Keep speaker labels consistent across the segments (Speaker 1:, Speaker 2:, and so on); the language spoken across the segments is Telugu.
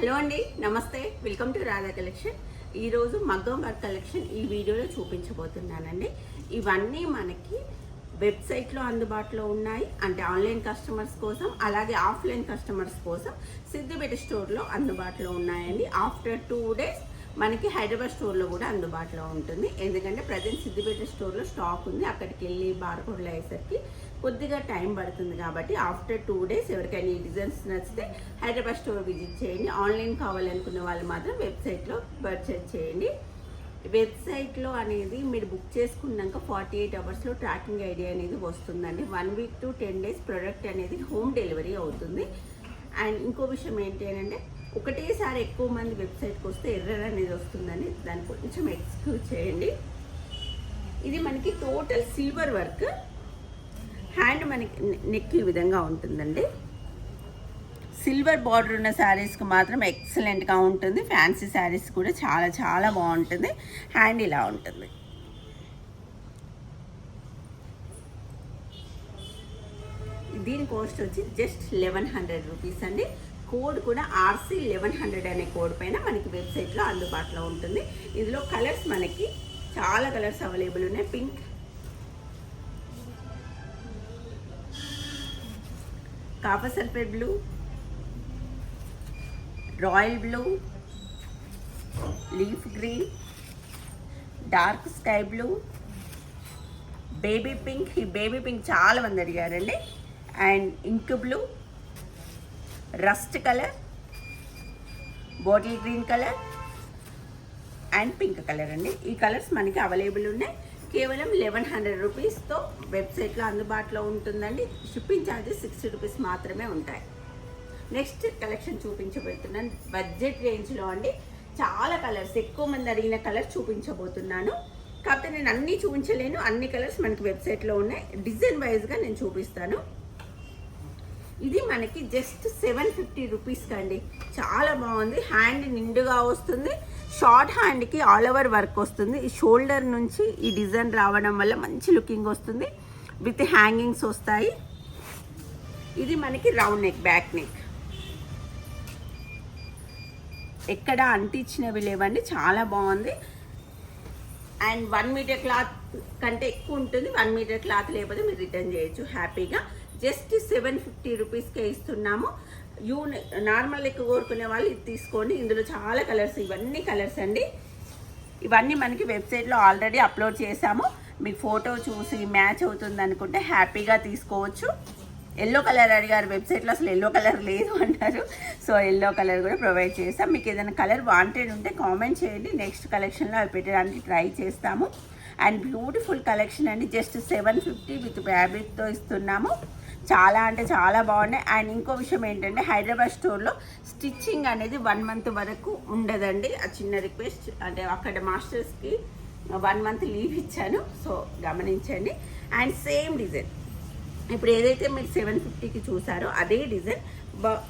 Speaker 1: హలో అండి నమస్తే. వెల్కమ్ టు రాధా కలెక్షన్ ఈరోజు మగ్గం వర్క్ కలెక్షన్ ఈ వీడియోలో చూపించబోతున్నానండి. ఇవన్నీ మనకి వెబ్సైట్లో అందుబాటులో ఉన్నాయి. అంటే ఆన్లైన్ కస్టమర్స్ కోసం అలాగే ఆఫ్లైన్ కస్టమర్స్ కోసం సిద్దిపేట స్టోర్లో అందుబాటులో ఉన్నాయండి. ఆఫ్టర్ టూ డేస్ మనకి హైదరాబాద్ స్టోర్లో కూడా అందుబాటులో ఉంటుంది. ఎందుకంటే ప్రజెంట్ సిద్దిపేట స్టోర్లో స్టాక్ ఉంది. అక్కడికి వెళ్ళి బార్కోడ్లో అయ్యేసరికి కొద్దిగా టైం పడుతుంది కాబట్టి ఆఫ్టర్ టూ డేస్ ఎవరికైనా ఈ డిజైన్స్ నచ్చితే హైదరాబాద్ స్టోర్ విజిట్ చేయండి. ఆన్లైన్ కావాలనుకున్న వాళ్ళు మాత్రం వెబ్సైట్లో పర్చేజ్ చేయండి. వెబ్సైట్లో అనేది మీరు బుక్ చేసుకున్నాక ఫార్టీ ఎయిట్ అవర్స్లో ట్రాకింగ్ ఐడియా అనేది వస్తుందండి. One week to ten days product అనేది హోమ్ డెలివరీ అవుతుంది. అండ్ ఇంకో విషయం ఏంటి అని అంటే ఒకటేసారి ఎక్కువ మంది వెబ్సైట్కి వస్తే ఎర్రర్ అనేది వస్తుందని దాన్ని కొంచెం ఎక్స్క్యూజ్ చేయండి. ఇది మనకి టోటల్ సిల్వర్ వర్క్. హ్యాండ్ మనకి నెక్ ఈ విధంగా ఉంటుందండి. సిల్వర్ బార్డర్ ఉన్న శారీస్కి మాత్రం ఎక్సలెంట్గా ఉంటుంది. ఫ్యాన్సీ శారీస్ కూడా చాలా చాలా బాగుంటుంది. హ్యాండ్ ఇలా ఉంటుంది. దీని కాస్ట్ వచ్చి జస్ట్ లెవెన్ హండ్రెడ్ రూపీస్ అండి. కోడ్ కూడా ఆర్సీ లెవెన్ హండ్రెడ్ అనే కోడ్ పైన మనకి వెబ్సైట్లో అందుబాటులో ఉంటుంది. ఇందులో కలర్స్ మనకి చాలా కలర్స్ అవైలబుల్ ఉన్నాయి. Pink copper sulphate blue royal blue leaf green dark sky blue baby pink. ఈ బేబీ పింక్ చాలా మంది అడిగారండి. And ink blue rust colour bottle green colour and pink colour అండి. ఈ కలర్స్ మనకి అవైలబుల్ ఉన్నాయి. కేవలం లెవెన్ హండ్రెడ్ రూపీస్తో వెబ్సైట్లో అందుబాటులో ఉంటుందండి. షిప్పింగ్ ఛార్జెస్ సిక్స్టీ రూపీస్ మాత్రమే ఉంటాయి. నెక్స్ట్ కలెక్షన్ చూపించబోతున్నాను బడ్జెట్ రేంజ్లో అండి. చాలా కలర్స్ ఎక్కువ మంది అడిగిన కలర్ చూపించబోతున్నాను. కాకపోతే నేను అన్నీ చూపించలేను. అన్ని కలర్స్ మనకి వెబ్సైట్లో ఉన్నాయి. డిజైన్ వైజ్గా నేను చూపిస్తాను. ఇది మనకి జస్ట్ సెవెన్ ఫిఫ్టీ రూపీస్కి అండి చాలా బాగుంది. హ్యాండ్ నిండుగా వస్తుంది. షార్ట్ హ్యాండ్కి ఆల్ ఓవర్ వర్క్ వస్తుంది. ఈ షోల్డర్ నుంచి ఈ డిజైన్ రావడం వల్ల మంచి లుకింగ్ వస్తుంది. విత్ హ్యాంగింగ్స్ వస్తాయి. ఇది మనకి రౌండ్ నెక్ బ్యాక్ నెక్ ఎక్కడ అంటించినవి లేవండి. చాలా బాగుంది. అండ్ వన్ మీటర్ క్లాత్ కంటే ఎక్కువ ఉంటుంది. వన్ మీటర్ క్లాత్ లేకపోతే మీరు రిటర్న్ చేయొచ్చు. హ్యాపీగా జస్ట్ సెవెన్ ఫిఫ్టీ రూపీస్కే ఇస్తున్నాము. యూ నార్మల్ లెక్క కోరుకునే వాళ్ళు ఇది తీసుకోండి. ఇందులో చాలా కలర్స్ ఇవన్నీ కలర్స్ అండి. ఇవన్నీ మనకి వెబ్సైట్లో ఆల్రెడీ అప్లోడ్ చేశాము. మీకు ఫోటో చూసి మ్యాచ్ అవుతుంది అనుకుంటే హ్యాపీగా తీసుకోవచ్చు. ఎల్లో కలర్ అడిగారు వెబ్సైట్లో అసలు ఎల్లో కలర్ లేదు అంటారు సో ఎల్లో కలర్ కూడా ప్రొవైడ్ చేస్తాం మీకు ఏదైనా కలర్ వాంటెడ్ ఉంటే కామెంట్ చేయండి. నెక్స్ట్ కలెక్షన్లో అవి పెట్టడానికి ట్రై చేస్తాము. అండ్ బ్యూటిఫుల్ కలెక్షన్ అండి. జస్ట్ సెవెన్ ఫిఫ్టీ విత్ ఫ్యాబ్రిక్తో ఇస్తున్నాము. చాలా అంటే చాలా బాగున్నాయి. అండ్ ఇంకో విషయం ఏంటంటే హైదరాబాద్ స్టోర్లో స్టిచ్చింగ్ అనేది వన్ మంత్ వరకు ఉండదండి. ఆ చిన్న రిక్వెస్ట్ అంటే అక్కడ మాస్టర్స్కి వన్ మంత్ లీవ్ ఇచ్చాను. సో గమనించండి. And same design. ఇప్పుడు ఏదైతే మీరు సెవెన్ ఫిఫ్టీకి చూసారో అదే డిజైన్.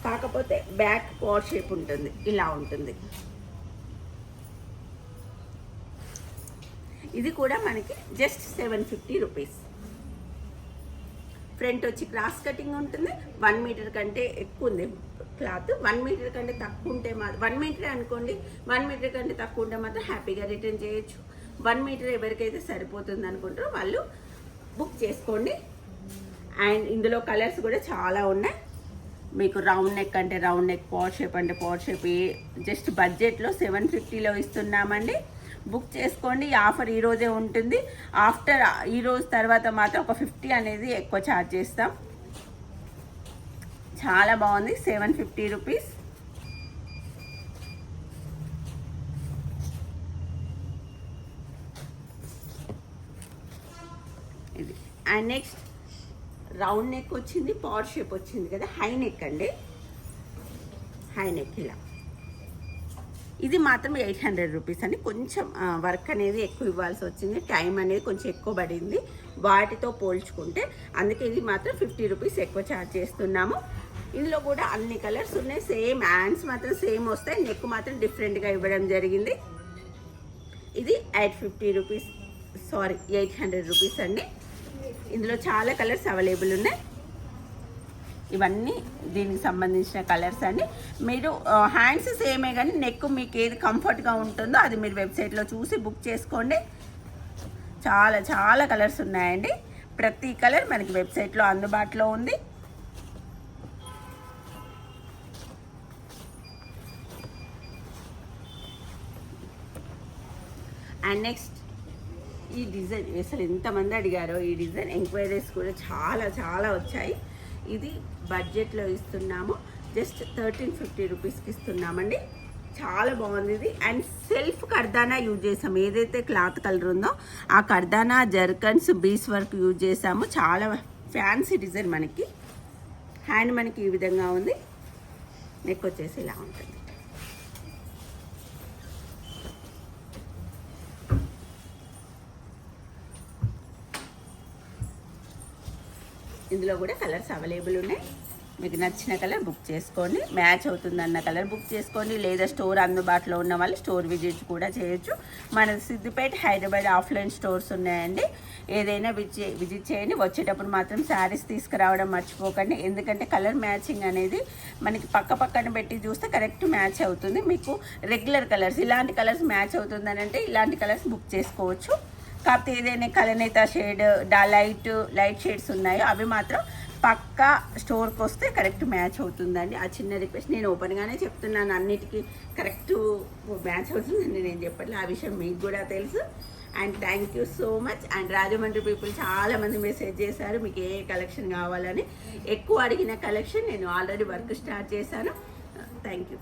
Speaker 1: కాకపోతే బ్యాక్ పవర్ షేప్ ఉంటుంది. ఇలా ఉంటుంది. ఇది కూడా మనకి just seven fifty rupees. Front వచ్చి క్రాస్ కటింగ్ ఉంటుంది వన్ మీటర్ కంటే ఎక్కువ ఉంది క్లాత్. వన్ మీటర్ కంటే తక్కువ ఉంటే మాత్రం వన్ మీటర్ అనుకోండి వన్ మీటర్ కంటే తక్కువ ఉంటే మాత్రం హ్యాపీగా రిటర్న్ చేయొచ్చు. వన్ మీటర్ ఎవరికైతే సరిపోతుంది అనుకుంటారో వాళ్ళు బుక్ చేసుకోండి. అండ్ ఇందులో కలర్స్ కూడా చాలా ఉన్నాయి. మీకు రౌండ్ నెక్ అంటే రౌండ్ నెక్ పవర్ షేప్ అంటే పవర్ షేప్ జస్ట్ బడ్జెట్లో సెవెన్ ఫిఫ్టీలో ఇస్తున్నామండి. బుక్ చేసుకోండి. ఈ ఆఫర్ ఈరోజే ఉంటుంది. ఆఫ్టర్ ఈ రోజు తర్వాత మాత్రం ఒక ఫిఫ్టీ అనేది ఎక్కువ ఛార్జ్ చేస్తాం. చాలా బాగుంది. Seven fifty rupees. ఇది. అండ్ నెక్స్ట్ రౌండ్ నెక్ వచ్చింది పవర్ షేప్ వచ్చింది కదా హై నెక్ అండి. హై నెక్ ఇలా. ఇది మాత్రం ఎయిట్ హండ్రెడ్ రూపీస్ అని కొంచెం వర్క్ అనేది ఎక్కువ ఇవ్వాల్సి వచ్చింది. టైం అనేది కొంచెం ఎక్కువ పడింది. వాటితో పోల్చుకుంటే అందుకే ఇది మాత్రం ఫిఫ్టీ రూపీస్ ఎక్కువ ఛార్జ్ చేస్తున్నాము. ఇందులో కూడా అన్ని కలర్స్ ఉన్నాయి. సేమ్ హ్యాండ్స్ మాత్రం సేమ్ వస్తాయి. నెక్ మాత్రం డిఫరెంట్గా ఇవ్వడం జరిగింది. ఇది eight fifty rupees sorry eight hundred rupees అండి. ఇందులో చాలా కలర్స్ అవైలబుల్ ఉన్నాయి. ఇవన్నీ దీనికి సంబంధించిన కలర్స్ అండి. మీరు హ్యాండ్స్ సేమే కానీ నెక్ మీకు ఏది కంఫర్ట్గా ఉంటుందో అది మీరు వెబ్సైట్లో చూసి బుక్ చేసుకోండి. చాలా చాలా కలర్స్ ఉన్నాయండి. ప్రతి కలర్ మనకి వెబ్సైట్లో అందుబాటులో ఉంది. అండ్ నెక్స్ట్ ఈ డిజైన్ అసలు ఎంతమంది అడిగారో ఈ డిజైన్ ఎంక్వైరీస్ కూడా చాలా చాలా వచ్చాయి. ఇది బడ్జెట్లో ఇస్తున్నాము. జస్ట్ థర్టీన్ ఫిఫ్టీ రూపీస్కి ఇస్తున్నామండి. చాలా బాగుంది ఇది. అండ్ సెల్ఫ్ కర్దానా యూజ్ చేసాం ఏదైతే క్లాత్ కలర్ ఉందో ఆ కర్దానా జర్కన్స్ బీస్ వర్క్ యూజ్ చేసాము. చాలా ఫ్యాన్సీ డిజైన్ మనకి. హ్యాండ్ మనకి ఈ విధంగా ఉంది. నెక్ వచ్చేసి ఇలా ఉంటుంది. ఇందులో కూడా కలర్స్ అవైలబుల్ ఉన్నాయి. మీకు నచ్చిన కలర్ బుక్ చేసుకోండి. మ్యాచ్ అవుతుందన్న కలర్ బుక్ చేసుకోండి. లేదా స్టోర్ అందుబాటులో ఉన్న వాళ్ళు స్టోర్ విజిట్ కూడా చేయొచ్చు. మన సిద్దిపేట హైదరాబాద్ ఆఫ్లైన్ స్టోర్స్ ఉన్నాయండి. ఏదైనా విజిట్ చేయండి. వచ్చేటప్పుడు మాత్రం శారీస్ తీసుకురావడం మర్చిపోకండి. ఎందుకంటే కలర్ మ్యాచింగ్ అనేది మనకి పక్క పక్కన పెట్టి చూస్తే కరెక్ట్ మ్యాచ్ అవుతుంది. మీకు రెగ్యులర్ కలర్స్ ఇలాంటి కలర్స్ మ్యాచ్ అవుతుందని అంటే ఇలాంటి కలర్స్ బుక్ చేసుకోవచ్చు. కాకపోతే ఏదైనా కలనేత షేడ్ డా లైట్ లైట్ షేడ్స్ ఉన్నాయో అవి మాత్రం పక్కా స్టోర్కి వస్తే కరెక్ట్ మ్యాచ్ అవుతుందండి. ఆ చిన్న రిక్వెస్ట్ నేను ఓపెన్గానే చెప్తున్నాను అన్నిటికీ కరెక్ట్ మ్యాచ్ అవుతుందని నేను చెప్పట్లే. ఆ విషయం మీకు కూడా తెలుసు. And thank you so much. And Rajahmundry people చాలా మంది మెసేజ్ చేశారు మీకు ఏ కలెక్షన్ కావాలని. ఎక్కువ అడిగిన కలెక్షన్ నేను ఆల్రెడీ వర్క్ స్టార్ట్ చేశాను. Thank you.